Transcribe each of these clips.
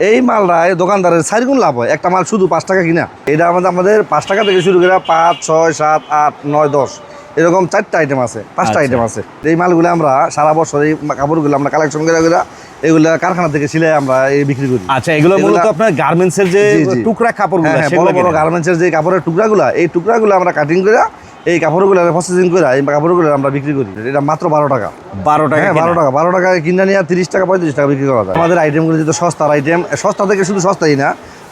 এই মালটা এই দোকানদারের চার গুণ লাভ হয় একটা মাল শুধু পাঁচ টাকা কিনা এটা আমাদের আমাদের পাঁচ টাকা থেকে শুরু করে পাঁচ ছয় সাত আট নয় দশ এরকম চারটা আইটেম আছে পাঁচটা আচ্ছা। আইটেম আছে এই মালগুলো আমরা সারা বছর এই কাপড়গুলো আমরা কালেকশন করে এগুলো কারখানা থেকে সিলাই আমরা এই বিক্রি করি আচ্ছা এগুলো মূলত আপনার গার্মেন্টস এর যে। টুকরা কাপড়গুলো হ্যাঁ, হ্যাঁ, বড় বড়। গার্মেন্টসের যে কাপড়ের টুকরাগুলো এই টুকরাগুলো আমরা কাটিং করে এই কাপড়গুলো প্রসেসিং করে এই কাপড়গুলো আমরা বিক্রি করি। এটা মাত্র বারো টাকা। বারো টাকা হ্যাঁ বারো টাকা। বারো টাকা কিনে নিয়ে তিরিশ টাকা পঁয়ত্রিশ টাকা বিক্রি করা যায়। আমাদের আইটেমগুলো যেহেতু সস্তার আইটেম সস্তা থেকে শুধু সস্তাই না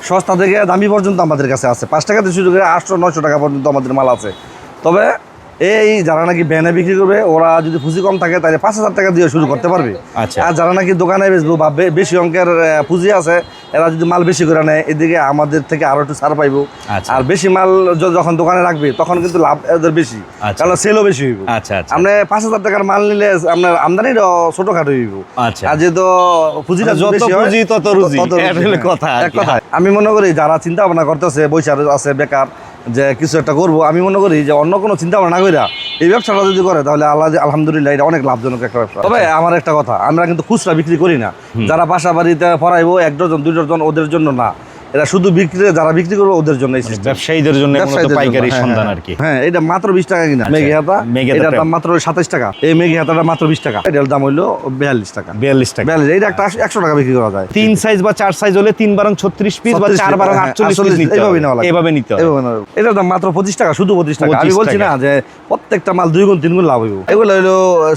সস্তা থেকে দামি পর্যন্ত আমাদের কাছে আছে। পাঁচ টাকা থেকে শুরু করে আটশো নশো টাকা পর্যন্ত আমাদের মাল আছে। তবে এই যারা নাকি ব্যানে বিক্রি করবে ওরা যদি পুঁজি কম থাকে তাহলে পাঁচ হাজার টাকা দিয়ে শুরু করতে পারবে আচ্ছা। আর যারা নাকি দোকানে বেচবো বা বেশি অঙ্কের পুঁজি আছে এরা যদি মাল বেশি করে নেয় এদিকে আমাদের থেকে আরও একটু ছাড় পাইবো আচ্ছা। আর বেশি মাল যখন দোকানে রাখবে তখন কিন্তু লাভ এদের বেশি আচ্ছা। কারণ সেলও বেশি হইব আচ্ছা আচ্ছা আপনি পাঁচ হাজার টাকার মাল নিলে আপনার আমদানিটা ছোটখাটো হইব আচ্ছা। আর যেহেতু পুঁজিটা যত পুঁজি তত রুজি। কথা এক কি। কথায়। আমি মনে করি যারা চিন্তা ভাবনা করতেছে বৈশাখ আছে বেকার যে কিছু একটা করব আমি মনে করি যে অন্য কোনো চিন্তা ভাবনা না করিয়া এই ব্যবসাটা যদি করে তাহলে আল্লাহ আলহামদুলিল্লাহ এটা অনেক লাভজনক একটা ব্যবসা। তবে আমার একটা কথা আমরা কিন্তু খুচরা বিক্রি করি না। যারা বাসা বাড়িতে পড়াইবো এক ডজন দুই ডজন ওদের জন্য না। এরা শুধু বিক্রি যারা বিক্রি করবে ওদের জন্য ব্যবসায়ীদের জন্য মূলত ব্যবসায়ীদের জন্য, পাইকারি হ্যাঁ, সন্ধান হ্যাঁ, আর কি। হ্যাঁ এটা মাত্র বিশ টাকা কিনা। মেঘি হাতা এটার দাম মাত্র সাতাশ টাকা। এই মেঘি হাতাটা মাত্র বিশ টাকা। এটার দাম হইল বিয়াল্লিশ টাকা। বিয়াল্লিশ টাকা। বিয়াল্লিশ এটা একটা একশো টাকা বিক্রি করা যায়। তিন সাইজ বা চার সাইজ হলে তিন বারং ছত্রিশ পিস বা চার বারং হ্যাঁ, আটচল্লিশ পিস নিতে এইভাবে হবে। নেওয়া। এভাবে নিতে হবে। এটার দাম মাত্র পঁচিশ টাকা শুধু পঁচিশ টাকা। আমি বলছি না যে প্রত্যেকটা মাল দুই গুণ তিন গুণ লাভ হইব। এগুলো হইল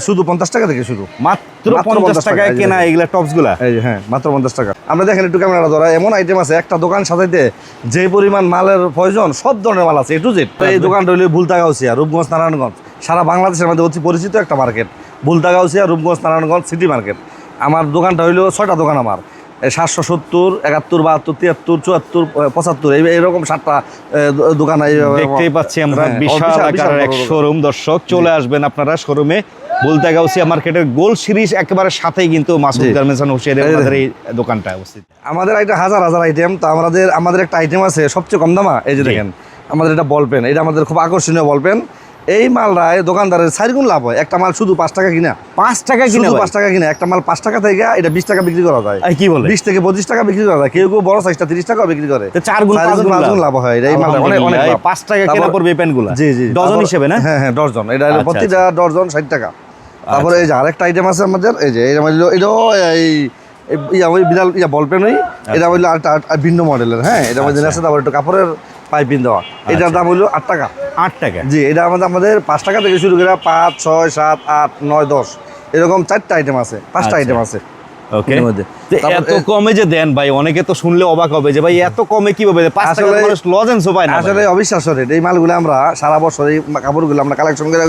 শুধু পঞ্চাশ টাকা থেকে শুরু। মাত্র পঞ্চাশ টাকায় টাকা, কেনা। এগুলা টপসগুলা। হ্যাঁ মাত্র পঞ্চাশ টাকা। আমরা দেখেন একটু ক্যামেরা ধরা এমন আইটেম আছে একটা দোকান সাজাইতে যে পরিমাণ মালের প্রয়োজন সব ধরনের মাল আছে এ টু জেড এই দোকানটা হইলে ভুলতাগাউসিয়া রূপগঞ্জ নারায়ণগঞ্জ। সারা বাংলাদেশের মধ্যে অতি পরিচিত একটা market Bhulta Gausia Rupganj Narayanganj city market. আমার দোকানটা হইল ছয়টা দোকান আমার সাতশো সত্তর একাত্তর বাহাত্তর তিয়াত্তর চুয়াত্তর পঁচাত্তর এই এরকম সাতটা দোকান দেখতেই পাচ্ছি আমরা হ্যাঁ, বিশাল আকারের এক শোরুম দর্শক। চলে আসবেন আপনারা শোরুমে বুলতাগাউসিয়া মার্কেটের গোল সিরিজ একেবারে সাথেই কিন্তু মাসুদ গার্মেন্টস এন্ড হুশিয়ারের এই আমাদের এই দোকানটা অবস্থিত। আমাদের একটা হাজার হাজার আইটেম তো আমাদের আমাদের একটা আইটেম আছে সবচেয়ে কম দামা এই যে দেখেন আমাদের এটা বল পেন এটা আমাদের খুব আকর্ষণীয় বল পেন এই মালটায় দোকানদারের চার গুণ লাভ হয় একটা মাল শুধু পাঁচ টাকা কিনা। পাঁচ টাকা কিনে পাঁচ টাকা কিনা একটা মাল পাঁচ টাকা থেকে এটা বিশ টাকা বিক্রি করা যায়। কি বলে? বিশ থেকে পঁচিশ টাকা বিক্রি করা যায় কেউ কেউ বড় সাইজটা তিরিশ টাকা বিক্রি করে। চার গুণ পাঁচ গুণ পাঁচ গুণ লাভ হয় এই মালটা অনেক অনেক পাঁচ টাকা কেনা পড়বে এই প্যান্টগুলা জি জি। ডজন হিসেবে না? হ্যাঁ হ্যাঁ ডজন। এটা আচ্ছা, প্রতিটা ডজন ষাট টাকা। তারপরে এই যে আরেকটা আইটেম আছে আমাদের এই যে এটা এটাও এই এই ইয়া ওই বিড়াল ইয়া বল পেন ওই এটা হইল আর- আর ভিন্ন মডেলের হ্যাঁ এটা মধ্যে আছে তারপর একটু কাপড়ের পাইপিং দেওয়া। এটার দাম হইল আট টাকা। আট টাকা? জি এটা আমাদের আমাদের পাঁচ টাকা থেকে শুরু করে পাঁচ ছয় সাত আট নয় দশ এরকম চারটা আইটেম আছে পাঁচটা আচ্ছা। আইটেম আছে। ওকে এত কমে যে দেন ভাই অনেকে তো শুনলে অবাক হবে যে ভাই এত কমে কীভাবে দেয়? পাঁচ টাকা মানুষ লজেন্সও পায় না আসলে ভাই। অবিশ্বাস্য রেট এই মালগুলো আমরা সারা বছর এই কাপড়গুলো আমরা কালেকশন করে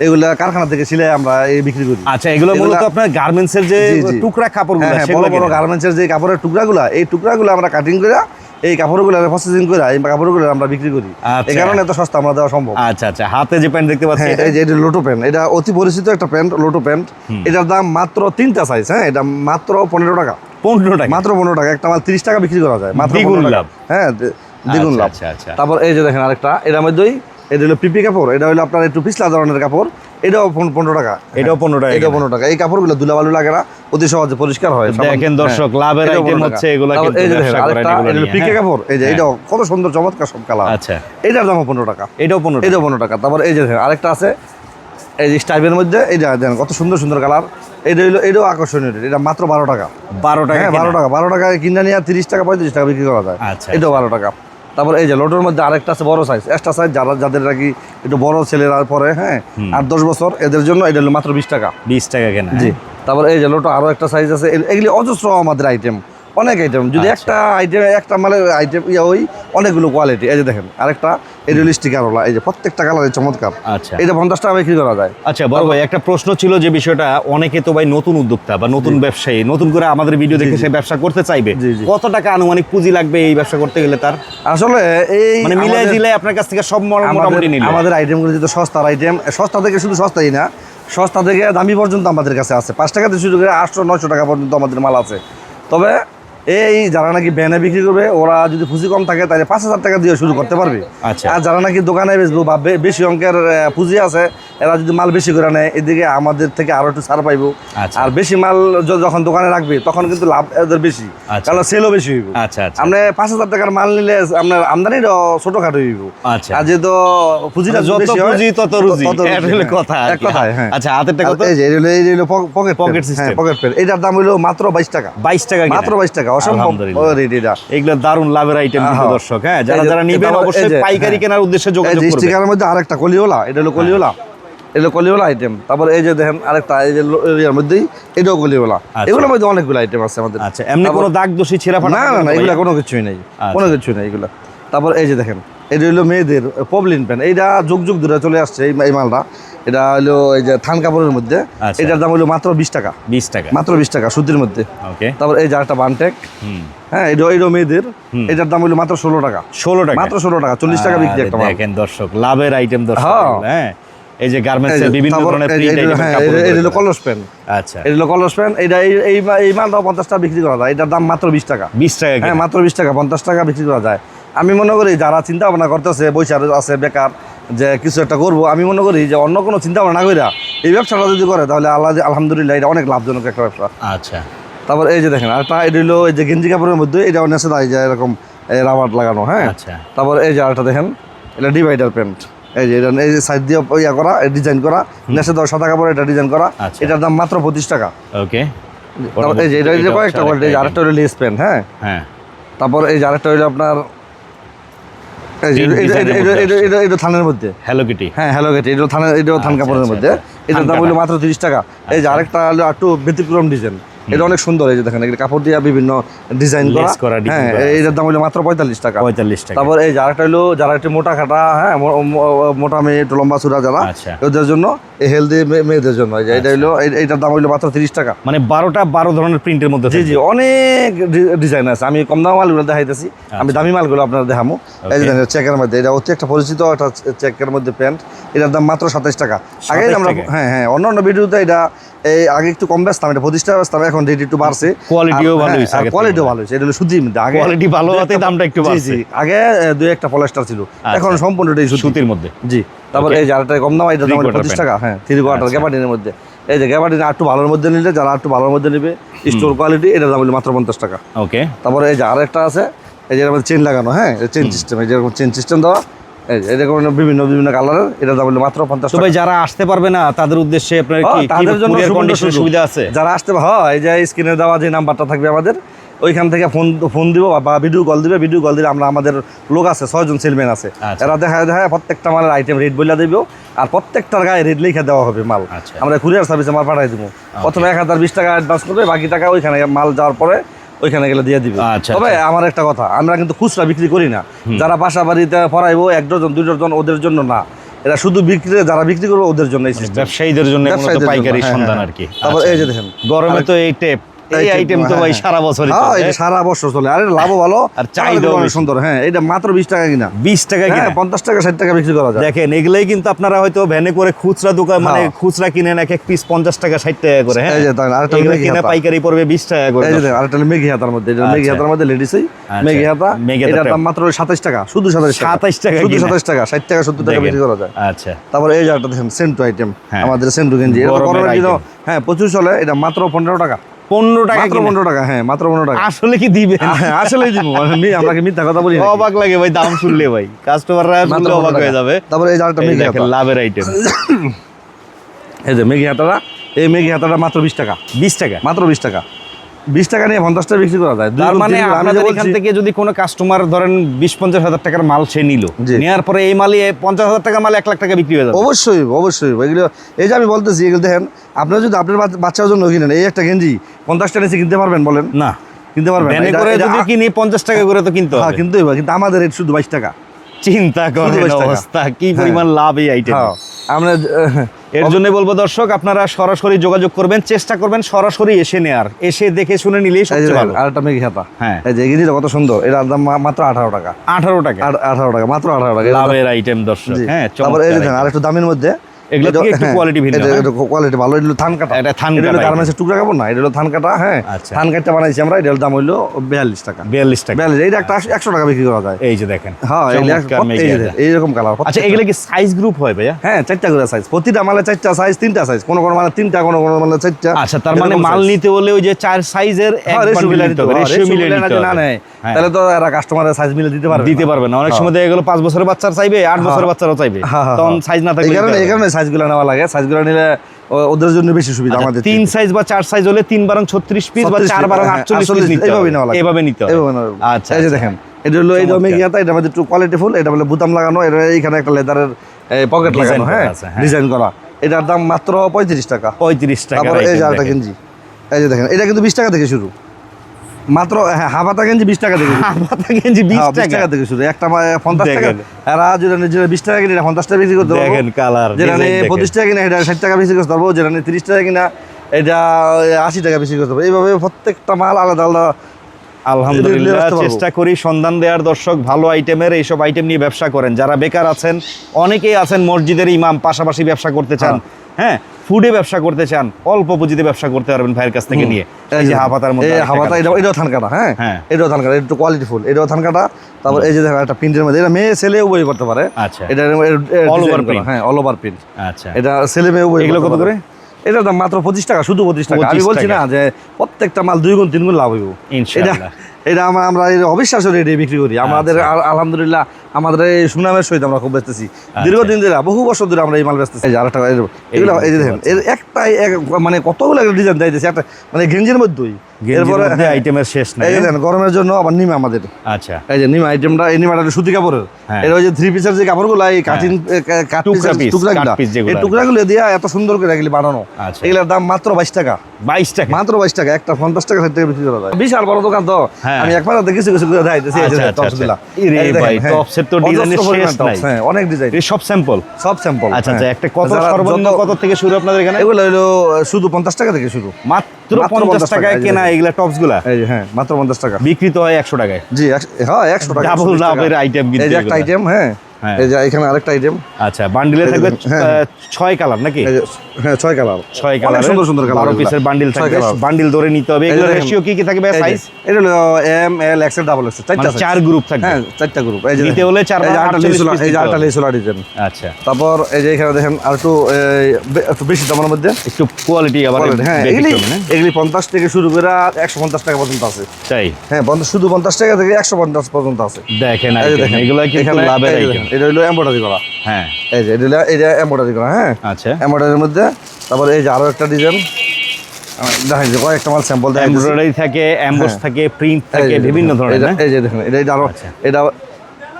এগুলো কারখানা থেকে সিলাই আমরা এই বিক্রি করি আচ্ছা এগুলো মূলত আপনার গার্মেন্টস এর যে। টুকরা কাপড়গুলো হ্যাঁ, হ্যাঁ, বড় বড় কেনেন। গার্মেন্টসের যে কাপড়ের টুকরাগুলো এই টুকরাগুলো আমরা কাটিং করে এই কাপড়গুলো প্রসেসিং করে এই কাপড়গুলো আমরা বিক্রি করি আচ্ছা। এই কারণে এত সস্তা আমরা দেওয়া সম্ভব আচ্ছা আচ্ছা হাতে যে প্যান্ট দেখতে পাচ্ছি হ্যাঁ এই যে এটা লোটো প্যান্ট এটা অতি পরিচিত একটা প্যান্ট লোটো প্যান্ট এটার দাম মাত্র তিনটা সাইজ হ্যাঁ এটা মাত্র পনেরো টাকা পনেরো টাকা মাত্র পনেরো টাকা একটা মাল তিরিশ টাকা বিক্রি করা যায় মাত্র দ্বিগুণ লাভ। হ্যাঁ দ্বি- দ্বিগুণ আচ্ছা, লাভ আচ্ছা। তারপর এই যে দেখেন আরেকটা এটার মধ্যেই এটা হলো পিপি কাপড় এটা হলো আপনার একটু পিছলা ধরনের কাপড় এটাও পনেরো টাকা। এটাও 15 টাকা এটাও পনেরো টাকা। এই কাপড়গুলো ধুলাবালু লাগে না অতি সহজে পরিষ্কার হয়। দেখেন দর্শক, লাভের 15 হচ্ছে। এগুলা কিন্তু এই যে হলো পিকে। কাপড় এই যে। এটাও কত সুন্দর চমৎকার সব কালার। আচ্ছা। এটার দামও পনেরো টাকা। এটাও পনেরো এটাও পনেরো টাকা। তারপর এই যে দেখেন আরেকটা আছে। এই যে স্টাইপের মধ্যে এইটা দেখেন কত সুন্দর সুন্দর কালার। এটা হইল এটাও আকর্ষণীয় এটা মাত্র বারো টাকা। বারো টাকা হ্যাঁ বারো টাকা। বারো টাকা কিনে নিয়ে তিরিশ টাকা পঁয়ত্রিশ টাকা বিক্রি করা যায়। আচ্ছা, এটাও বারো টাকা। তারপর এই যে লটোর মধ্যে আরেকটা আছে বড় সাইজ এক্সট্রা সাইজ যারা যাদের নাকি একটু বড় ছেলেরা পরে হ্যাঁ আট দশ বছর এদের জন্য এটা মাত্র বিশ টাকা। বিশ টাকা কেনা জি। তারপরে তারপর এই যে লোটো আরও একটা সাইজ আছে এগুলি অজস্র আমাদের আইটেম অনেক আইটেম যদি আচ্ছা। একটা আইটেম একটা মানে আইটেম ইয়া ওই অনেকগুলো কোয়ালিটি এই যে দেখেন আরেকটা এই স্টিকারওয়ালা এই যে প্রত্যেকটা কালারের চমৎকার। আচ্ছা। এটা পঞ্চাশ টাকা বিক্রি করা যায়। আচ্ছা বড় ভাই একটা প্রশ্ন ছিল যে বিষয়টা অনেকে তো ভাই নতুন উদ্যোক্তা বা নতুন ব্যবসায়ী নতুন করে আমাদের ভিডিও দেখে সে ব্যবসা করতে চাইবে। কত টাকা আনুমানিক পুঁজি লাগবে এই ব্যবসা করতে গেলে তার? আসলে এই মানে মিলাই জিলাই আপনার কাছ থেকে সব মোটামুটি নিল। আমাদের আইটেমগুলো যেহেতু সস্তার আইটেম সস্তা থেকে শুধু সস্তাই না সস্তা থেকে দামি পর্যন্ত আমাদের কাছে আছে। পাঁচ টাকা থেকে শুরু করে আটশো নয়শো টাকা পর্যন্ত আমাদের মাল আছে। তবে এই যারা নাকি ব্যানে বিক্রি করবে ওরা যদি পুঁজি কম থাকে তাহলে পাঁচ হাজার টাকা দিয়ে শুরু করতে পারবে। আচ্ছা। আর যারা নাকি দোকানে বেচবো বা বেশি অঙ্কের পুঁজি আছে এরা যদি মাল বেশি করে নেয় এদিকে আমাদের থেকে আরও একটু ছাড় পাইবো। আচ্ছা। আর বেশি মাল যখন দোকানে রাখবে তখন কিন্তু লাভ এদের বেশি। আচ্ছা। কারণ সেলও বেশি হইব। আচ্ছা আচ্ছা। আপনি পাঁচ হাজার টাকার মাল নিলে আপনার আমদানিটা ছোটখাটো হইব। আচ্ছা। আর যেহেতু পুঁজিটা মানে যত পুঁজি তত রুজি। হলো কথা এক হ্যাঁ। আচ্ছা এই যে এই হলো পকেট পকেট। হ্যাঁ পকেট পেন এটার দাম হলো মাত্র বাইশ টাকা। বাইশ টাকা মাত্র বাইশ টাকা। অসম্ভব আলহামদুলিল্লাহ। রেট এটা এগুলো দারুণ লাভের আইটেম কিন্তু হ্যাঁ। দর্শক হ্যাঁ যারা যারা নিবেন অবশ্যই পাইকারি হ্যাঁ। কেনার উদ্দেশ্যে যোগাযোগ করবেন স্টিকারের মধ্যে আরেকটা কলিওলা এটা হলো কলিওলা এটা কলিওলা আইটেম তারপর এই যে দেখেন আরেকটা এই যে এর মধ্যেই এটাও কলিওলা আচ্ছা। এগুলোর মধ্যে অনেকগুলো আইটেম আছে আমাদের আচ্ছা এমনি কোনো দাগ দোষী ছেঁড়া না না এগুলা কোনো কিছুই নেই আচ্ছা। কোনো কিছুই নেই এগুলা তারপর এই যে দেখেন এটা হলো মেয়েদের পবলিন প্যান্ট। এইটা যুগ যুগ ধরে চলে আসছে এই মালটা। এটা হলো এই যে থান কাপড়ের মধ্যে। আচ্ছা। এটার দাম হলো মাত্র বিশ টাকা। বিশ টাকা। মাত্র বিশ টাকা সুতির মধ্যে। তারপর এই যে একটা বানটেক। হ্যাঁ এটা এটা মেয়েদের। এটার দাম হলো মাত্র ষোলো টাকা। ষোলো টাকা। মাত্র ষোলো টাকা চল্লিশ টাকা বিক্রি একটা দেখেন দর্শক লাভের আইটেম দর্শক। হ্যাঁ। হ্যাঁ। এই যে এই গার্মেন্টস যে, বিভিন্ন ধরনের প্রিন্ট হ্যাঁ, এটা- হলো কলস প্যান্ট আচ্ছা। এটা হলো কলস প্যান্ট এটা এই এই মালটাও পঞ্চাশ টাকা বিক্রি করা যায়। এটার দাম মাত্র বিশ টাকা। বিশ টাকা হ্যাঁ মাত্র বিশ টাকা পঞ্চাশ টাকা বিক্রি করা যায়। আমি মনে করি যারা চিন্তা ভাবনা করতেছে বৈশাখ আছে বেকার যে কিছু একটা করব আমি মনে করি যে অন্য কোনো চিন্তা ভাবনা না কইরা এই ব্যবসাটা যদি করে তাহলে আল্লাহ আলহামদুলিল্লাহ এটা অনেক লাভজনক একটা ব্যবসা। আচ্ছা। তারপর এই যে দেখেন আরেকটা এটা হলো এই যে গেঞ্জি কাপড়ের মধ্যে এটা নেশে দেয় যে এরকম রাবার লাগানো হ্যাঁ? আচ্ছা। তারপর এই যে আরেকটা দেখেন এটা ডিভাইডার প্যান্ট এই যে এটা এই যে সাইড দিয়ে ইয়া করা ডিজাইন করা নেশে দেওয়া সাদা কাপড় এটা ডিজাইন করা আচ্ছা। এটার দাম মাত্র পঁচিশ টাকা। ওকে। তারপর এই যে এটা কয়েকটা কোয়ালিটি আরেকটা হলো লেস প্যান্ট হ্যাঁ? হ্যাঁ। তারপর এই যে আরেকটা হইল আপনার এটা- এটা- এটা- মধ্যে এটা- এটা- এটা থানের মধ্যে। হ্যালো কিটি হ্যাঁ হ্যালো এটা থানের থান আচ্ছা, কাপড়ের আচ্ছা, মধ্যে। আচ্ছা। এটার দাম হলো মাত্র তিরিশ টাকা। এই যে আরেকটা হলো একটু ব্যতিক্রম ডিজাইন এটা অনেক সুন্দর এই যে দেখেন এটা কাপড় দিয়ে বিভিন্ন ডিজাইন করা। হ্যাঁ এটার দাম হলো মাত্র পঁয়তাল্লিশ টাকা। পঁয়তাল্লিশ টাকা। তারপর এই যে আরেকটা হলো যারা একটু মোটা খাটা হ্যাঁ মোটা মেয়ে একটু লম্বা চূড়া যারা আচ্ছা। ওদের জন্য এই হেলদি মেয়েদের জন্য। এটা হলো এই- এইটার দাম হলো মাত্র তিরিশ টাকা। মানে বারোটা বারো ধরনের প্রিন্টের মধ্যে জি জি অনেক ডিজাইন আছে। আমি কম দাম মালগুলো দেখাইতেছি। আমি দামি মালগুলো আপনার দেখামো। এই যে দেখেন চেকের মধ্যে। এটা অতি একটা পরিচিত একটা চেকের মধ্যে প্যান্ট। এটার দাম মাত্র সাতাইশ টাকা। আগে আমরা হ্যাঁ হ্যাঁ অন্য অন্য ভিডিওতে এটা এই আগে একটু কম ব্যস্তাম এটা টাকা ব্যস্তাম এখন রেট একটু বাড়ছে। Quality ও ভালো হয়েছে আগের কোয়ালিটিও ভালো হয়েছে এটা হলো সুতির মধ্যে। আগে Quality ভালো একটা- দামটা একটু বাড়ছে। জি আগে দুই একটা পলেস্টার ছিল। আচ্ছা। এখন সম্পূর্ণটাই সুতি সুতির মধ্যে। জি তারপর এই যে কম দাম এটার দাম পঁচিশ। টাকা। হ্যাঁ থ্রি কোয়ার্টার আচ্ছা। গ্যাবার্ডিনের মধ্যে। এই যে গ্যাবার্ডিন আর একটু ভালোর মধ্যে নিলে যারা একটু ভালোর মধ্যে নেবে স্টোর কোয়ালিটি এটার দাম হলো মাত্র পঞ্চাশ টাকা। ওকে তারপরে এই যে আরেকটা আছে এই যে চেন লাগানো হ্যাঁ চেন সিস্টেম এই যেরকম চেন সিস্টেম দেওয়া যে এরকম বিভিন্ন বিভিন্ন কালারের এটার দাম মাত্র পঞ্চাশ তো যারা আসতে পারবে না তাদের উদ্দেশ্যে আপনার হ্যাঁ, কি তাদের জন্য সুবর্ণ সুবিধা আছে? যারা আসতে হয় যে স্ক্রিনে দেওয়া যে নাম্বারটা থাকবে আমাদের ওইখান থেকে ফোন ফোন দিব বা ভিডিও কল দিবে। ভিডিও কল দিলে আমরা আমাদের লোক আছে ছয়জন সেলম্যান আছে। আচ্ছা। এরা দেখা দেখা প্রত্যেকটা মালের আইটেম রেট বলে দেবো আর প্রত্যেকটার গায়ে রেট লিখে দেওয়া হবে মাল। আচ্ছা। আমরা কুরিয়ার সার্ভিসে মাল পাঠাই দিব। প্রথমে এক হাজার বিশ টাকা অ্যাডভান্স করবে বাকি টাকা ওইখানে মাল যাওয়ার পরে ওইখানে গেলে দিয়ে দিবে। আচ্ছা, তবে আমার একটা কথা আমরা কিন্তু খুচরা বিক্রি করি না। যারা বাসা বাড়িতে পড়াইবো এক ডজন দুই ডজন ওদের জন্য না। এরা শুধু বিক্রি যারা বিক্রি করবে ওদের জন্য এই system। ব্যবসায়ীদের জন্য পাইকারি হ্যাঁ, সন্ধান হ্যাঁ। আর কি। তারপর আচ্ছা। এই যে দেখেন। গরমে তো এই টেপ এই আইটেম তো ভাই সারা বছরই হ্যাঁ সারা বছর চলে। আরে লাভও ভালো আর অনেক সুন্দর। হ্যাঁ এটা মাত্র বিশ টাকা কিনা। বিশ টাকা হ্যাঁ কিনা পঞ্চাশ টাকা ষাট টাকা বিক্রি করা যায়। দেখেন এগুলাই কিন্তু আপনারা হয়তো ভ্যানে করে খুচরা দোকান মানে হ্যাঁ। খুচরা কিনেন এক এক পিস পঞ্চাশ টাকা ষাট টাকা করে হ্যাঁ? এই যে আরেকটা কিনে পাইকারি পড়বে বিশ টাকা করে। এই যে আরেকটা মেঘি হাতার মধ্যে এটা মেঘি আচ্ছা। হাতার মধ্যে লেডিসই আচ্ছা, হাতা। দাম মাত্র সাতাশ টাকা শুধু সাতাশ টাকা। 27 টাকা শুধু কিনা। সাতাশ টাকা ষাট টাকা সত্তর টাকা বিক্রি করা যায়। আচ্ছা। তারপরে এই যে দেখেন সেন্টু আইটেম হ্যাঁ। আমাদের সেন্টু গেঞ্জি এটা। হ্যাঁ প্রচুর চলে এটা মাত্র পনেরো টাকা। পনেরো টাকা মাত্র পনেরো টাকা হ্যাঁ মাত্র পনেরো টাকা। আসলে কি দিবে? আসলে আসলেই দিব। আমি আমরা মিথ্যা কথা বলি? অবাক লাগে ভাই দাম শুনলে ভাই। কাস্টমাররা শুনলে অবাক হয়ে যাবে। তারপরে এই জালটা মেঘি লাভের আইটেম এই যে মেঘে হাতাটা এই মেঘে হাতাটা মাত্র বিশ টাকা। বিশ টাকা? মাত্র বিশ টাকা। বিশ টাকা নিয়ে পঞ্চাশটা বিক্রি করা যায়। তার মানে আপনাদের এখান থেকে যদি কোনো কাস্টমার ধরেন বিশ পঞ্চাশ হাজার টাকার মাল সে নিল। নেওয়ার পরে এই মালই পঞ্চাশ হাজার টাকার মাল এক লাখ টাকা বিক্রি হয়ে যাবে। অবশ্যই অবশ্যই। এগুলো এই যে আমি বলতেছি এগুলো দেখেন আপনারা যদি আপনার বাচ্চার জন্য কিনেন এই একটা গেঞ্জি পঞ্চাশটা নিচে কিনতে পারবেন বলেন? না। কিনতে পারবেন? করে যদি কিনি পঞ্চাশ টাকা করে তো কিনতে হ্যাঁ কিন্তু আমাদের রেট শুধু বাইশ টাকা। চিন্তা করেন অবস্থা কি পরিমাণ লাভ এই আইটেম হ্যাঁ আমরা এর জন্য বলব দর্শক আপনারা সরাসরি যোগাযোগ করবেন চেষ্টা করবেন সরাসরি এসে নেয়ার। এসে দেখে শুনে নিলেই সবচেয়ে ভালো। আরেকটা মেঘি হাতা হ্যাঁ। এই যে কত সুন্দর। এটার দাম মাত্র আঠারো টাকা। আঠারো টাকা। আঠারো টাকা মাত্র আঠারো টাকা। লাভের আইটেম দর্শক হ্যাঁ তারপর এই যে চমৎকার আর একটু দামের মধ্যে এগুলো থেকে একটু quality ভিন্ন, হ্যাঁ? কোয়ালিটি ভালো এটা হলো কাটা। এটা থান কাটা গার্মেন্টসের টুকরা কাপড় না এটা হলো থান কাটা হ্যাঁ। থান বানাইছি আমরা এটার দাম হইল বিয়াল্লিশ টাকা। বিয়াল্লিশ টাকা। বিয়াল্লিশ এইটা একটা একশো টাকা বিক্রি করা যায়। এই যে দেখেন হ্যাঁ এই চমৎকার এক- এই যে মেঘে দেখেন, এইরকম কালার আচ্ছা এগুলো কি সাইজ গ্রুপ হয় ভাইয়া? হ্যাঁ চারটা করে সাইজ প্রতিটা মালে চারটা সাইজ তিনটা সাইজ কোনো কোনো মালে তিনটা কোনো কোনো মালে চারটা। আচ্ছা তার মানে মাল নিতে হলে ওই যে চার সাইজের হ্যাঁ, নিতে হবে রেশিও নিতে না নেয়, হ্যাঁ। তাহলে তো এরা কাস্টমারের সাইজ মিলে দিতে পারবে দিতে পারবে না অনেক সময় দেখা গেলো পাঁচ বছরের বাচ্চার চাইবে আট বছরের বাচ্চারও চাইবে। হ্যাঁ, হ্যাঁ, তখন হ্যাঁ। সাইজ না এই থাকলে কারণে এই কারণে সাইজগুলো নেওয়া লাগে। সাইজগুলো নিলে ওদের জন্য বেশি সুবিধা আচ্ছা, আমাদের তিন সাইজ বা চার সাইজ হলে তিন বারং ছত্রিশ পিস বা চার বারং হ্যাঁ, আটচল্লিশ পিস নিতে এইভাবে নেওয়া লাগে। এভাবে নিতে হবে। আচ্ছা এই যে আচ্ছা। দেখেন এটা হলো এই এটা আমাদের একটু কোয়ালিটি ফুল এটা বলে বুতাম লাগানো এটা এইখানে একটা লেদারের পকেট লাগানো হ্যাঁ হ্যাঁ। ডিজাইন করা। এটার দাম মাত্র পঁয়ত্রিশ টাকা। পঁয়ত্রিশ টাকা এই যে আরেকটা গেঞ্জি। এই যে দেখেন এটা কিন্তু বিশ টাকা থেকে শুরু। মাত্র হ্যাঁ হাফাতা গেঞ্জি বিশ টাকা থেকে। গেঞ্জি বিশ হ্যাঁ, টাকা? টাকা থেকে শুরু একটা পঞ্চাশ টাকা। এরা যেটা যেটা বিশ টাকা কিনে পঞ্চাশ টাকা বিক্রি করতে পারব। দেখেন কালার যেটা পঁচিশ টাকা কিনা এটা ষাট টাকা বিক্রি করতে পারব। যেটা তিরিশ টাকা কিনা এটা আশি টাকা বিক্রি করতে পারব। এইভাবে প্রত্যেকটা মাল আলাদা আলাদা আলহামদুলিল্লাহ। চেষ্টা করি সন্ধান দেওয়ার। দর্শক ভালো আইটেমের এইসব আইটেম নিয়ে ব্যবসা করেন। যারা বেকার আছেন অনেকেই আছেন মসজিদের ইমাম পাশাপাশি ব্যবসা করতে চান। হ্যাঁ ফুডে ব্যবসা করতে চান অল্প পুঁজিতে ব্যবসা করতে পারবেন ভাইয়ের কাছ থেকে নিয়ে। এই যে হাফাতার মধ্যে হাফাতা এটা এটাও ধান কাটা হ্যাঁ? হ্যাঁ। এটাও ধান কাটা একটু কোয়ালিটি ফুল এটাও ধান কাটা। তারপর এই যে দেখেন একটা প্রিন্টের মধ্যে এটা মেয়ে ছেলে উভয় করতে পারে। আচ্ছা। এটা over ডিজাইন print। হ্যাঁ অল ওভার প্রিন্ট আচ্ছা। এটা ছেলে মেয়ে উভয় এগুলো কত করে? দাম মাত্র পঁচিশ টাকা শুধু পঁচিশ টাকা। আমি বলছি না যে প্রত্যেকটা মাল দুই গুণ তিন গুণ লাভ হইব। এটা এটা আমরা আমরা এই অবিশ্বাসের রেটে বিক্রি করি। আমাদের আচ্ছা। আলহামদুলিল্লাহ আমাদের এই সুনামের সহিত আমরা খুব বেচতেছি দীর্ঘদিন ধরে বহু বছর ধরে আমরা এই মাল বেচতেছি আরেকটা এর- এগুলো এই যে দেখেন এর একটাই এক- মানে কতগুলো ডিজাইন দিয়েছে একটা মানে গেঞ্জির মধ্যেই। গেঞ্জির মধ্যে হ্যাঁ, আইটেমের শেষ নাই। এই দেখেন গরমের জন্য আবার নিমা আমাদের। আচ্ছা। এই যে নিমা আইটেমটা এই নিমাটা সুতি কাপড়ের। হ্যাঁ। এটা ওই যে থ্রি পিসের যে কাপড়গুলো এই কাটিং কাট টুকরা যেগুলো এই টুকরাগুলো দিয়ে এত সুন্দর করে এগুলি বানানো। আচ্ছা। এগুলোর দাম মাত্র বাইশ টাকা। বাইশ টাকা মাত্র বাইশ টাকা একটা পঞ্চাশ টাকা ষাট টাকা বিক্রি করা যায় বিশাল বড় দোকান তো হ্যাঁ। আমি একবার কিছু কিছু করে দেখাইতেছি এই যে আচ্ছা, আচ্ছা। আচ্ছা। হ্যাঁ। টপসের তো ডিজাইনের শেষ নাই। হ্যাঁ অনেক ডিজাইন সব স্যাম্পল সব স্যাম্পল আচ্ছা আচ্ছা একটা কত সর্বনিম্ন কত থেকে শুরু আপনাদের এখানে এগুলো হলো শুধু পঞ্চাশ টাকা থেকে শুরু মাত্র পঞ্চাশ টাকায় টাকা, কেনা এগুলা টপসগুলা হ্যাঁ মাত্র পঞ্চাশ টাকা বিক্রিত হয় একশো টাকায় জি একশো- হ্যাঁ একশো টাকা Double 120 টাকা। লাভের item কিন্তু এই যে একটা আইটেম হ্যাঁ। এই যে এখানে আরেকটা আইটেম আচ্ছা বান্ডিলে থাকবে হ্যাঁ, ছয় কালার নাকি হ্যাঁ ছয় কালার ছয় কালার সুন্দর সুন্দর কালার বারো পিসের বান্ডিল থাকবে বান্ডিল ধরে নিতে হবে এগুলো রেশিও কি কি থাকবে সাইজ এটা হলো M L XL double XL চারটা মানে চার গ্রুপ থাকবে হ্যাঁ চারটা গ্রুপ এই যে নিতে হলে চার এই যে বারো আটটা 48 লেসোলা piece এই যে নিতে আটটা ডিজাইন আচ্ছা তারপর এই যে এখানে দেখেন আর একটু একটু বেশি দামের মধ্যে একটু কোয়ালিটি আবার হ্যাঁ এগুলি এগুলি পঞ্চাশ থেকে শুরু করে একশো পঞ্চাশ টাকা পর্যন্ত আছে তাই হ্যাঁ শুধু পঞ্চাশ টাকা থেকে একশো পঞ্চাশ পর্যন্ত আছে দেখেন এগুলো এখানে লাভের আইটেম এটা হলো এমব্রয়ডারি করা। হ্যাঁ। এই যে এটা এটা এমব্রয়ডারি করা হ্যাঁ? আচ্ছা। এমব্রয়ডারির মধ্যে তারপরে এই যে আরও একটা ডিজাইন দেখাই যে কয়েকটা মাল স্যাম্পল দিচ্ছি। এমব্রয়ডারি থাকে এমবোস হ্যাঁ। থাকে প্রিন্ট থাকে বিভিন্ন ধরনের এই যে দেখেন এটা এটা আরও আচ্ছা। এটা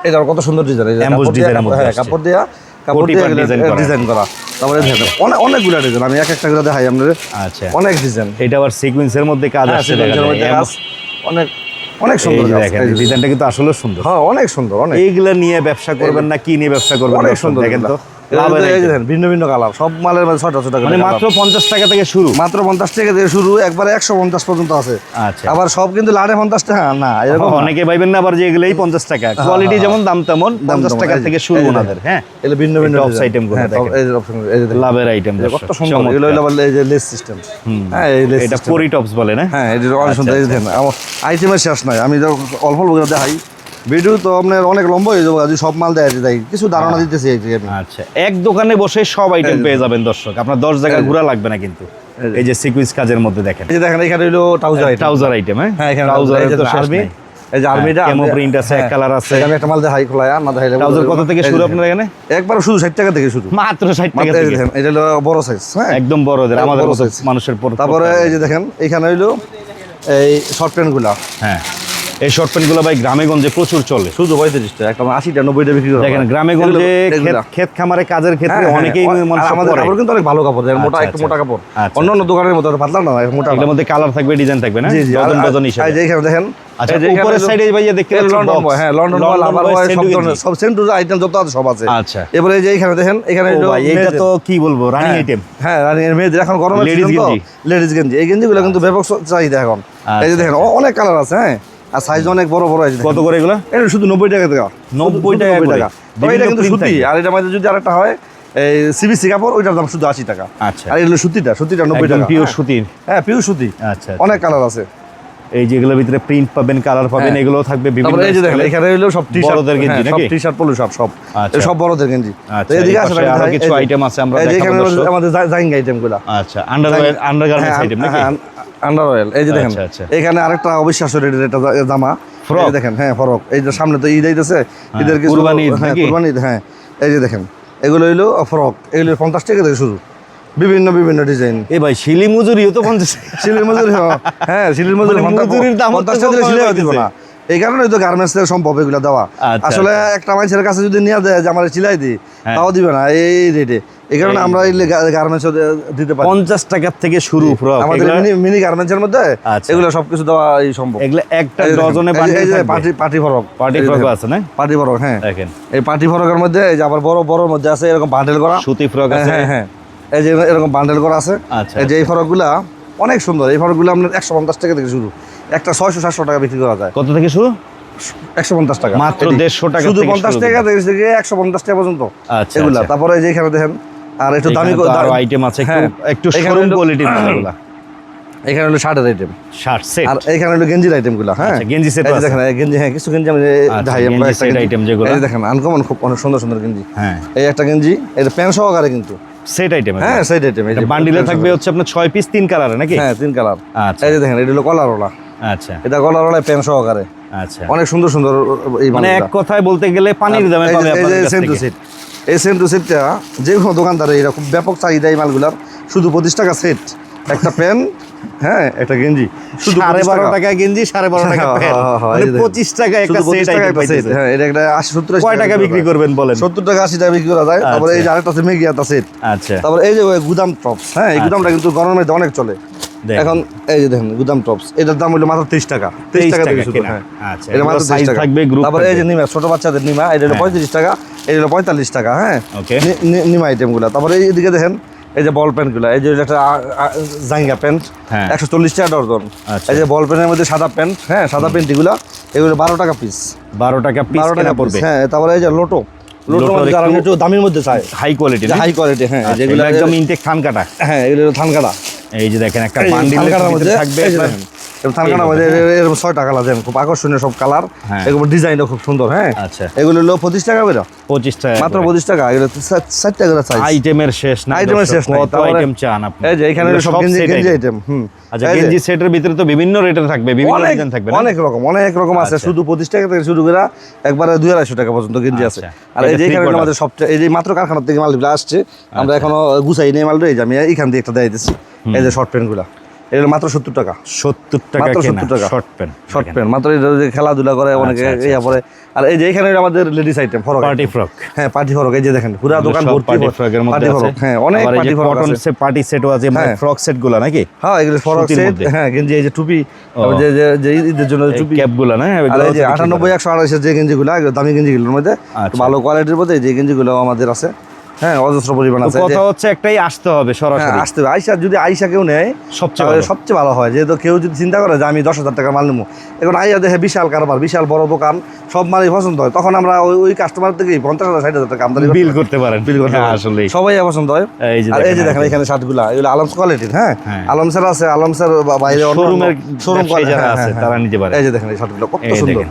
এটা কত সুন্দর ডিজাইন এই এর মধ্যে হ্যাঁ কাপড় দিয়া কাপড় দিয়ে করা। ডিজাইন করা। তারপরে দেখেন অনেক অনেকগুলো ডিজাইন আমি এক একটা করে দেখাই আপনাদের। আচ্ছা। অনেক ডিজাইন এটা আবার সিকোয়েন্সের মধ্যে কাজ আসছে দেখা অনেক অনেক সুন্দর দেখেন ডিজাইনটা কিন্তু আসলে সুন্দর। হ্যাঁ অনেক সুন্দর অনেক। এইগুলা নিয়ে ব্যবসা করবেন না কি নিয়ে ব্যবসা করবেন অনেক সুন্দর দেখেন তো। ভিন্ন ভিন্ন কালার সব মালের মানে মাত্র পঞ্চাশ টাকা থেকে শুরু। মাত্র পঞ্চাশ টাকা থেকে শুরু একবারে একশো পঞ্চাশ পর্যন্ত আছে। আচ্ছা। আবার সব কিন্তু পঞ্চাশ টাকা না এরকম অনেকে পাইবেন না আবার যে এগুলোই পঞ্চাশ টাকা। কোয়ালিটি যেমন দাম তেমন পঞ্চাশ টাকা থেকে শুরু ওনাদের হ্যাঁ। এগুলো ভিন্ন ভিন্ন হ্যাঁ, দেখেন। লাভের আইটেম এই কত সুন্দর এগুলো হলো এই যে লেস সিস্টেম হ্যাঁ এটা। পরি টপস বলে না? হ্যাঁ এটা অনেক আচ্ছা, সুন্দর দেখেন আইটেমের শেষ নাই আমি অল্প অল্প করে দেখাই ভিডিও তো আপনার অনেক লম্বা হয়ে যাবে যদি সব মাল দেয় দেয় কিছু ধারণা দিতেছি এই আমি। আচ্ছা এক দোকানে বসে সব আইটেম পেয়ে যাবেন দর্শক। আপনার দশ জায়গা ঘোরা লাগবে না কিন্তু। এই যে। সিকুইন্স কাজের মধ্যে দেখেন। এই দেখেন এখানে হলো ট্রাউজার আইটেম ট্রাউজার আইটেম হ্যাঁ? হ্যাঁ এখানে যে তো নেই। এই যে আর্মিটা হ্যাঁ, camo print আছে, এক colour আছে। আমি একটা মাল দেখাই খোলায় না দেখাইলে ট্রাউজার কত থেকে শুরু আপনার এখানে? একবার শুধু ষাট টাকা থেকে শুরু। মাত্র ষাট টাকা থেকে। এটা হলো বড় সাইজ হ্যাঁ? একদম আমাদের বড় মতো মানুষের পর- তারপরে এই যে দেখেন এখানে হইল এই শর্ট প্যান্টগুলা। হ্যাঁ। এই শর্ট প্যান্টগুলো ভাই গ্রামে গঞ্জে প্রচুর চলে। শুধু পঁয়ত্রিশ টাকা একটা আশিটা নব্বইটা বিক্রি করা দেখেন হয়। গ্রামে গঞ্জে ক্ষেত- খামারে কাজের ক্ষেত্রে হ্যাঁ, হ্যাঁ, অনেকেই আমাদের কাপড় কিন্তু অনেক ভালো কাপড় মোটা আচ্ছা, একটু আচ্ছা। মোটা কাপড়। আচ্ছা। অন্য অন্য দোকানের মতো পাতলা না মোটা। এগুলোর মধ্যে কালার থাকবে ডিজাইন থাকবে না? ডজন ডজন হিসেবে দেখেন আচ্ছা এই যে এখানে উপরের সাইডে ভাইয়া দেখতে পাচ্ছেন লন্ডন হ্যাঁ London boy London lover boy, boy সব সেন্টু ধরনের গেঞ্জি। সব সেন্টু আইটেম যত আছে সব আছে। আচ্ছা। এবারে যে এখানে দেখেন এখানে ও ভাই এটা তো কি বলব রানিং হ্যাঁ, আইটেম হ্যাঁ রানির মেয়েদের এখন তো। গেঞ্জি। লেডিস গেঞ্জি। এই গেঞ্জিগুলো কিন্তু ব্যাপক চাহিদা এখন। এই যে দেখেন অনেক কালার আছে হ্যাঁ। আর সাইজ অনেক বড় বড় আছে কত করে এগুলো? এটা শুধু নব্বই টাকা টাকা 90 টাকা। তবে এটা কিন্তু সুতি। আর এটা মধ্যে যদি আরেকটা হয় এই সিবিসি কাপড় ওইটার দাম শুধু আশি টাকা। আচ্ছা। আর এগুলো সুতিটা সুতিটা নব্বই টাকা। পিওর হ্যাঁ। সুতির। হ্যাঁ পিওর সুতি। আচ্ছা অনেক কালার আছে। এই যেগুলোর ভিতরে প্রিন্ট পাবেন কালার পাবেন হ্যাঁ। এগুলো থাকবে বিভিন্ন এই যে দেখেন এখানে হলো সব টি শার্ট বড়দের গেঞ্জি নাকি? টি শার্ট পলো শার্ট সব। আচ্ছা। সব বড়দের গেঞ্জি। আচ্ছা, তো এদিকে আরও কিছু item আছে, আমরা দেখাবো আমাদের জাইঙ্গা আইটেমগুলা আচ্ছা আন্ডার আন্ডারগার্মেন্টস আইটেম নাকি আন্ডার অয়েল এই যে দেখেন আচ্ছা, আচ্ছা। এখানে আরেকটা অবিশ্বাস্য রেটের জামা? দেখেন হ্যাঁ ফরক এই যে সামনে তো ঈদ আইতেছে ঈদের কিছু কুরবানি হ্যাঁ হ্যাঁ। এই যে দেখেন এগুলো হইল ফরক এগুলো পঞ্চাশ টাকা থেকে শুরু। বিভিন্ন বিভিন্ন ডিজাইন এ ভাই শিলি মজুরিও তো পঞ্চাশ সিলির মজুরি হ্যাঁ, হ্যাঁ সিলির মজুরি মানে মজুরির দাম পঞ্চাশ টাকা দিব না। এই কারণে তো গার্মেন্টস এর সম্ভব এগুলো দেওয়া। আচ্ছা, আসলে। একটা মানুষের কাছে যদি নিয়ে দেয় যে আমার সিলাই দিই হ্যাঁ। তাও দিবে না। এই রেটে এই কারণে আমরা এই গার্মেন্টস দিতে পারি। পঞ্চাশ টাকার থেকে শুরু আমাদের মিনি মিনি গার্মেন্টস এর মধ্যে আচ্ছা। এগুলো সবকিছু দেওয়া সম্ভব। এগুলো একটা ডজনে ফরক। যে ফ্রক আছে না ফরক হ্যাঁ। দেখেন। এই ফরকের মধ্যে এই যে আবার বড় বড় মধ্যে আছে এরকম বান্ডেল করা। সুতি ফ্রক হ্যাঁ আছে। হ্যাঁ হ্যাঁ এই যে এরকম বান্ডেল করা আছে। আচ্ছা, এই যে এই ফরকগুলা অনেক সুন্দর। এই ফরকগুলো আপনার একশো পঞ্চাশ টাকা থেকে শুরু। একটা ছয়শো সাতশো টাকা বিক্রি করা যায়। কত থেকে শুরু? একশো পঞ্চাশ টাকা। মাত্র। 150 টাকা শুধু পঞ্চাশ টাকা থেকে একশো পঞ্চাশ টাকা পর্যন্ত আচ্ছা, এগুলা। তারপরে এই যে এখানে দেখেন আর একটু দামি আরও আইটেম আছে একটু হ্যাঁ, একটু এখানে শোরুম কোয়ালিটির মালগুলা এখানে হলো শার্টের আইটেম শার্ট সেট আর এখানে হলো গেঞ্জির আইটেম হ্যাঁ। আচ্ছা, গেঞ্জি যে আছে। দেখেন গেঞ্জি হ্যাঁ কিছু গেঞ্জি আমি আচ্ছা, আমরা একটা set গেঞ্জি। item যেগুলো। এই দেখেন আনকমন খুব অনেক সুন্দর সুন্দর গেঞ্জি। হ্যাঁ। এই একটা গেঞ্জি এটা প্যান্ট সহকারে কিন্তু। সেট আইটেম হ্যাঁ সেই আইটেম যে বান্ডিলে থাকবে হচ্ছে আপনার ছয় পিস তিন কালারে নাকি? হ্যাঁ তিন কালার আচ্ছা। এই দেখেন এটা হলো কলার ওলা। আচ্ছা। এটা কলার ওলা প্যান্ট সহকারে। আচ্ছা। অনেক সুন্দর সুন্দর এই মানে এক কথায় বলতে গেলে পানির দামে পাবে এই আপনাদের যে কাছ থেকে। এই সেম টু সেটটা যে কোনো দোকানদারে এরকম ব্যাপক চাহিদা এই মালগুলার। শুধু পঁচিশ টাকা সেট একটা প্যান্ট হ্যাঁ একটা গেঞ্জি। শুধু সাড়ে বারো টাকা। গেঞ্জি সাড়ে বারো টাকা হ্যাঁ, হ্যাঁ, হ্যাঁ, মানে। পঁচিশ টাকা একটা শুধু 25 সেট হ্যাঁ এটা একটা আশি সত্তর কয় টাকা বিক্রি করবেন বলেন? সত্তর টাকা আশি টাকা বিক্রি করা যায়। তারপরে এই যে আরেকটা আছে সেট আচ্ছা। তারপরে এই যে গুদাম টপস হ্যাঁ এই গুদামটা কিন্তু গরমের মধ্যে অনেক চলে। এখন এই যে দেখেন গুদাম টপস এটার দাম হলো মাত্র তেইশ টাকা। তেইশ টাকা থেকে শুরু হ্যাঁ। আচ্ছা, এটা মাত্র এগুলো 23 size টাকা। থাকবে, তারপরে এই যে নিমা ছোট বাচ্চাদের নিমা এটা হলো হ্যাঁ। পঁয়ত্রিশ টাকা এটা হলো পঁয়তাল্লিশ টাকা হ্যাঁ। নি- নিমা আইটেমগুলো তারপরে এইদিকে দেখেন এই যে বল প্যান্টগুলো এই যে একটা জাঙ্গা প্যান্ট হ্যাঁ। একশো চল্লিশ টাকা ডর্জন আচ্ছা। এই যে বল প্যান্টের মধ্যে সাদা প্যান্ট হ্যাঁ সাদা প্যান্ট এগুলো এগুলো বারো টাকা পিস বারো টাকা পিস বারো টাকা পড়বে। হ্যাঁ তারপরে এই যে লোটো মানে যারা একটু- একটু মধ্যে চায়। হাই কোয়ালিটি হাই কোয়ালিটি হ্যাঁ যেগুলো একদম ইনটেক থান কাটা হ্যাঁ এগুলো হলো থান কাটা এই যে দেখেন একটা বান্ডিলের মধ্যে থাকবে এই যে এরকম ছয়টা কালার দেন খুব আকর্ষণীয় সব কালার হ্যাঁ। এরকম ডিজাইনটা খুব সুন্দর হ্যাঁ? আচ্ছা। এগুলো হলো পঁচিশ টাকা করে? পঁচিশ টাকা মাত্র পঁচিশ টাকা এগুলো ষাট টাকা আইটেমের শেষ না আইটেমের শেষ কত আইটেম চান আপনি? এই যে এখানে সব গেঞ্জি গেঞ্জি আইটেম হুম। আচ্ছা গেঞ্জি সেটের ভিতরে তো বিভিন্ন রেটের থাকবে বিভিন্ন ডিজাইন থাকবে অনেক রকম অনেক রকম আছে। আচ্ছা। শুধু পঁচিশ টাকা থেকে শুরু করে একবারে দুই আড়াইশো টাকা পর্যন্ত গেঞ্জি আছে। আচ্ছা। আর এই যে এখানে আমাদের সবচেয়ে এই যে মাত্র কারখানার থেকে মালগুলো আসছে আমরা আচ্ছা। এখনও গুছাই নেই মাল যে আমি এখান দিয়ে একটা দেয় দিচ্ছি এই যে শর্ট প্যান্ট গুলা এগুলো মাত্র সত্তর টাকা। সত্তর টাকা মাত্র 70 টাকা। শর্ট প্যান্ট শর্ট প্যান্ট মাত্র এই যে খেলাধুলা করে অনেকে আচ্ছা, ইয়া পরে। আর এই যে এখানে আমাদের ladies item frock party frock হ্যাঁ পার্টি ফরক এই যে দেখেন পুরো দোকান ভর্তি পার্টি ফ্রকের মধ্যে আছে। হ্যাঁ অনেক পার্টি ফরক কটন আছে। সে পার্টি সেটও আছে মানে হ্যাঁ। ফ্রক সেটগুলা নাকি? হ্যাঁ এগুলো ফরক সেট হ্যাঁ গেঞ্জি এই যে টুপি যে যে- যে ঈদের জন্য টুপি। ক্যাপগুলা না এগুলো এই যে হচ্ছে বিক্রি আটানব্বই করে। একশো আড়াইশের যে গেঞ্জিগুলো দামি গেঞ্জিগুলোর মধ্যে আচ্ছা। ভালো কোয়ালিটির মধ্যে যে গেঞ্জিগুলো আমাদের আছে। হ্যাঁ অজস্র পরিমাণ আছে। কথা হচ্ছে একটাই আসতে হবে হ্যাঁ সরাসরি আসতে হবে। আইসা যদি আইসা কেউ নেয় সবচেয়ে ভালো। সবচেয়ে ভালো হয়। যেহেতু কেউ যদি চিন্তা করে যে আমি দশ হাজার টাকা মাল নেব এখন আইয়া দেখে বিশাল কারবার বিশাল বড় দোকান সব মালই পছন্দ হয় তখন আমরা ওই ওই কাস্টমার থেকেই পঞ্চাশ হাজার ষাট হাজার টাকা আমদানি বিল করতে পারেন। বিল করতে হ্যাঁ, আসলে সবাই পছন্দ হয়। এই যে আর এই যে দেখেন এখানে শার্টগুলা এগুলো আলমস কোয়ালিটির হ্যাঁ? হ্যাঁ। আলমসের আছে আলমসের বাইরে শোরুমের শোরুম যারা আছে তারা নিতে পারে। এই যে দেখেন এই শার্টগুলো কত সুন্দর।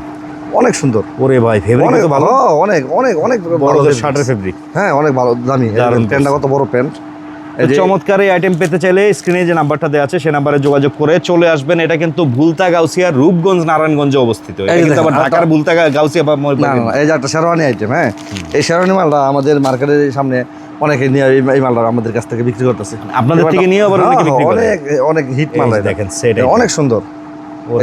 অনেক সুন্দর। ওরে ভাই ফেব্রিক তো ভালো? ভালো অনেক অনেক অনেক বড়দের শার্টের ফেব্রিক হ্যাঁ অনেক ভালো দামি। প্যান্টটা কত বড় প্যান্ট চমৎকার এই আইটেম পেতে চাইলে স্ক্রিনে যে নাম্বারটা দেওয়া আছে সেই নাম্বারে যোগাযোগ করে চলে আসবেন। এটা কিন্তু ভুলতা গাউসিয়া রূপগঞ্জ নারায়ণগঞ্জে অবস্থিত। ঢাকার ভুলতা গাউসিয়া বা এই যে একটা শেরওয়ানি আইটেম হ্যাঁ? এই শেরওয়ানি মালটা আমাদের মার্কেটের সামনে অনেকে নিয়ে এই- মালটা আমাদের কাছ থেকে বিক্রি করতেছে। আপনাদের থেকে নিয়েও আবার অনেকে হ্যাঁ? অনেক অনেক হিট মাল দেখেন, সেটা অনেক সুন্দর।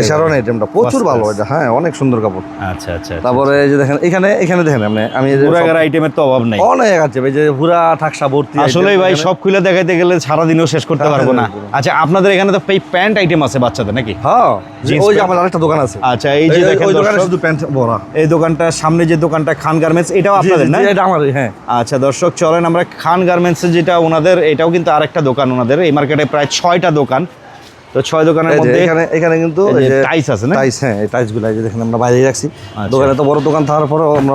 শেরওয়ানি আইটেমটা প্রচুর ভালো এটা হ্যাঁ অনেক সুন্দর কাপড়। আচ্ছা আচ্ছা তারপরে এই যে দেখেন এখানে এখানে দেখেন আপনি আমি এই পুরাগার আইটেমের তো অভাব নাই। অনেক আছে এই যে পুরা ঠাকসা ভর্তি আসলে ভাই সব খুলে দেখাইতে গেলে সারাদিনও শেষ করতে হ্যাঁ, পারব না। হ্যাঁ, আচ্ছা আপনাদের এখানে তো এই প্যান্ট আইটেম আছে বাচ্চাদের নাকি? হ্যাঁ ওই যে? আমার আরেকটা দোকান আছে। আচ্ছা এই যে দেখেন ওই দোকানে শুধু প্যান্ট ভরা। এই দোকানটার সামনে যে দোকানটা খান গার্মেন্টস এটাও আপনাদের না? এটা আমারই হ্যাঁ। আচ্ছা দর্শক চলেন আমরা খান গার্মেন্টসের যেটা ওনাদের এটাও কিন্তু আরেকটা দোকান ওনাদের। এই মার্কেটে প্রায় ছয়টা দোকান। তো ছয় দোকানের মধ্যে এখানে এখানে কিন্তু টাইস আছে না? টাইস হ্যাঁ এই টাইসগুলো এই যে দেখেন আমরা বাইরে রাখছি আচ্ছা। দোকানে তো বড় দোকান থাকার পরেও আমরা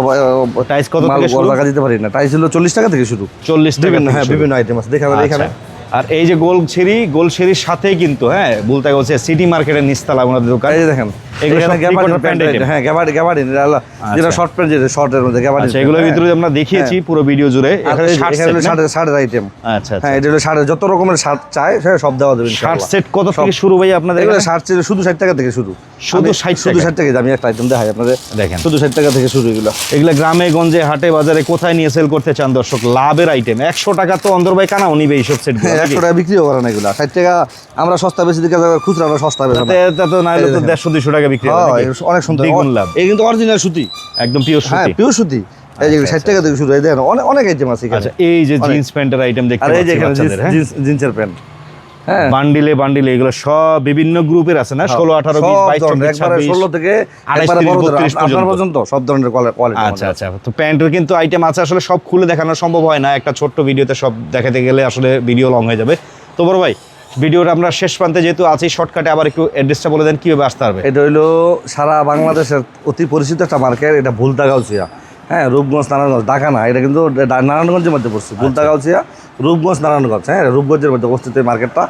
টাইস কত থেকে শুরু? টাকা দিতে পারি না টাইস হলো চল্লিশ টাকা থেকে শুরু চল্লিশ টাকা হ্যাঁ বিভিন্ন আইটেম আছে এখানে আচ্ছা। আর এই যে গোল ছেড়ি গোল ছেড়ির সাথেই কিন্তু হ্যাঁ বলতে গেছে সিটি মার্কেটের নিস্তালা ওনাদের দোকান এই যে দেখেন এগুলো এখানে সব gabardine three-quarter pant pant item। হ্যাঁ গ্যাবার্ডিন গ্যাবার্ডিন যেটা শর্ট প্যান্ট যেটা শর্টের মধ্যে গ্যাবার্ডিন এগুলোর ভিতরে আমরা দেখিয়েছি পুরো ভিডিও জুড়ে। এখানে শার্ট এখানে হলো সেট শার্টের শার্টের আইটেম আচ্ছা হ্যাঁ এটা হলো শার্টের যত রকমের শার্ট চাই সব দেওয়া দেবেন শার্ট সেট কত থেকে শুরু ভাই আপনাদের এগুলো শার্ট ছিল শুধু ষাট টাকা থেকে শুরু। শুধু আমি- 60 শুধু ষাট টাকা আমি একটা আইটেম দেখাই আপনাদের। দেখেন। শুধু ষাট টাকা থেকে শুরু এগুলো। এগুলো গ্রামে গঞ্জে হাটে বাজারে কোথায় নিয়ে সেল করতে চান দর্শক? লাভের আইটেম একশো টাকা তো অন্দর ভাই কানাও নিবে এইসব সেট হ্যাঁ একশো টাকা বিক্রিও করে না এগুলো। ষাট টাকা আমরা সস্তা বেশি দিকে খুচরা সস্তা বেশি তো না তো দেড়শো দুশো টাকা বিক্রি অনেক। সুন্দর। দ্বিগুণ লাভ। এই কিন্তু অরিজিনাল সুতি। একদম পিওর হ্যাঁ পিওর সুতি। এই যে ষাট টাকা থেকে শুরু এই দেখেন অনেক অনেক আইটেম আছে এখানে। আচ্ছা এই যে জিন্স প্যান্টের আইটেম দেখতে আর এই যে এখানে বাচ্চাদের? জিন্স- জিন্সের প্যান্ট বান্ডিলে বান্ডিলে এগুলো সব বিভিন্ন গ্রুপের আছে না? ষোলো আঠারো ষোলো থেকে। পর্যন্ত। সব ধরনের কোয়ালিটি আচ্ছা আচ্ছা তো প্যান্টের কিন্তু আইটেম আছে আসলে সব খুলে দেখানো সম্ভব হয় না। একটা ছোট্ট ভিডিওতে সব দেখাতে গেলে আসলে ভিডিও লং হয়ে যাবে। তো বড় ভাই ভিডিওটা আমরা শেষ প্রান্তে যেহেতু আছি শর্টকাটে আবার একটু অ্যাড্রেসটা বলে দেন কীভাবে আসতে হবে এটা হইল সারা বাংলাদেশের অতি পরিচিত একটা মার্কেট এটা ভুলতা গাউছিয়া হ্যাঁ রূপগঞ্জ নারায়ণগঞ্জ ঢাকা না এটা কিন্তু নারায়ণগঞ্জের মধ্যে পড়ছে। ভুলতা গাউছিয়া রূপগঞ্জ নারায়ণগঞ্জ হ্যাঁ রূপগঞ্জের মধ্যে অবস্থিত এই মার্কেটটা।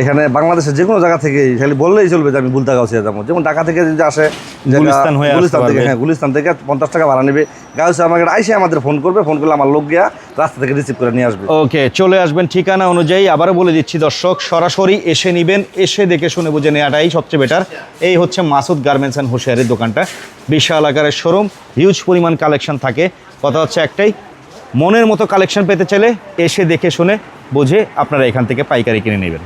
এখানে বাংলাদেশের যে কোনো জায়গা থেকে খালি বললেই চলবে যে আমি ভুলতা গাউছিয়া যাব। যেমন ঢাকা থেকে যদি আসে গুলিস্তান থেকে হ্যাঁ গুলিস্তান থেকে পঞ্চাশ টাকা ভাড়া নেবে। গাউছিয়া আমাকে আইসে আমাদের ফোন করবে ফোন করলে আমার লোক গিয়া রাস্তা থেকে রিসিভ করে নিয়ে আসবে। ওকে চলে আসবেন ঠিকানা অনুযায়ী। আবারও বলে দিচ্ছি দর্শক সরাসরি এসে নিবেন এসে দেখে শুনে বুঝে নেওয়াটাই সবচেয়ে বেটার এই হচ্ছে মাসুদ গার্মেন্টস অ্যান্ড হুশিয়ারির দোকানটা। বিশাল আকারের শোরুম হিউজ পরিমাণ কালেকশন থাকে। কথা হচ্ছে একটাই মনের মতো কালেকশন পেতে চাইলে এসে দেখে শুনে বুঝে আপনারা এখান থেকে পাইকারি কিনে নেবেন।